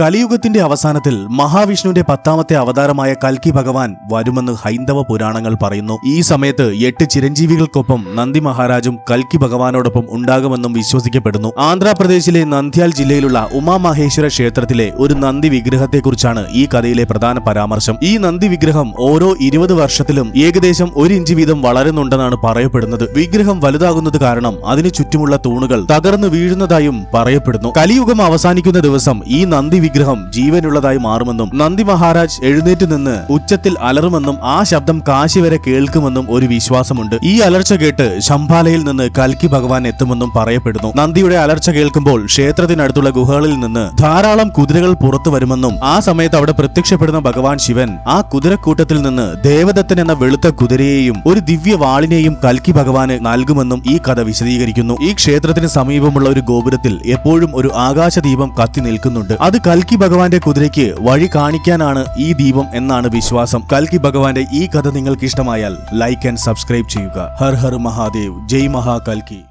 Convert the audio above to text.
കലിയുഗത്തിന്റെ അവസാനത്തിൽ മഹാവിഷ്ണുവിന്റെ പത്താമത്തെ അവതാരമായ കൽക്കി ഭഗവാൻ വരുമെന്ന് ഹൈന്ദവ പുരാണങ്ങൾ പറയുന്നു. ഈ സമയത്ത് എട്ട് ചിരഞ്ജീവികൾക്കൊപ്പം നന്ദി മഹാരാജും കൽക്കി ഭഗവാനോടൊപ്പം ഉണ്ടാകുമെന്നും വിശ്വസിക്കപ്പെടുന്നു. ആന്ധ്രാപ്രദേശിലെ നന്ദ്യാൽ ജില്ലയിലുള്ള ഉമാമഹേശ്വര ക്ഷേത്രത്തിലെ ഒരു നന്ദി വിഗ്രഹത്തെക്കുറിച്ചാണ് ഈ കഥയിലെ പ്രധാന പരാമർശം. ഈ നന്ദി വിഗ്രഹം ഓരോ ഇരുപത് വർഷത്തിലും ഏകദേശം ഒരു ഇഞ്ച് വീതം വളരുന്നുണ്ടെന്നാണ് പറയപ്പെടുന്നത്. വിഗ്രഹം വലുതാകുന്നത് കാരണം അതിനു ചുറ്റുമുള്ള തൂണുകൾ തകർന്നു വീഴുന്നതായും പറയപ്പെടുന്നു. കലിയുഗം അവസാനിക്കുന്ന ദിവസം ഈ നന്ദി വിഗ്രഹം ജീവനുള്ളതായി മാറുമെന്നും നന്ദി മഹാരാജ് എഴുന്നേറ്റ് നിന്ന് ഉച്ചത്തിൽ അലറുമെന്നും ആ ശബ്ദം കാശി വരെ കേൾക്കുമെന്നും ഒരു വിശ്വാസമുണ്ട്. ഈ അലർച്ച കേട്ട് ശംഭാലയിൽ നിന്ന് കൽക്കി ഭഗവാൻ എത്തുമെന്നും പറയപ്പെടുന്നു. നന്ദിയുടെ അലർച്ച കേൾക്കുമ്പോൾ ക്ഷേത്രത്തിനടുത്തുള്ള ഗുഹകളിൽ നിന്ന് ധാരാളം കുതിരകൾ പുറത്തു വരുമെന്നും ആ സമയത്ത് അവിടെ പ്രത്യക്ഷപ്പെടുന്ന ഭഗവാൻ ശിവൻ ആ കുതിരക്കൂട്ടത്തിൽ നിന്ന് ദേവദത്തൻ എന്ന വെളുത്ത കുതിരയെയും ഒരു ദിവ്യ വാളിനെയും കൽക്കി ഭഗവാന് നൽകുമെന്നും ഈ കഥ വിശദീകരിക്കുന്നു. ഈ ക്ഷേത്രത്തിന് സമീപമുള്ള ഒരു ഗോപുരത്തിൽ എപ്പോഴും ഒരു ആകാശദീപം കത്തി നിൽക്കുന്നുണ്ട്. അത് കൽക്കി ഭഗവാന്റെ കുതിരയ്ക്ക് വഴി കാണിക്കാനാണ് ഈ ദീപം എന്നാണ് വിശ്വാസം. കൽക്കി ഭഗവാന്റെ ഈ കഥ നിങ്ങൾക്ക് ഇഷ്ടമായാൽ ലൈക്ക് ആൻഡ് സബ്സ്ക്രൈബ് ചെയ്യുക. ഹർ ഹർ മഹാദേവ്. ജയ് മഹാ കൽക്കി.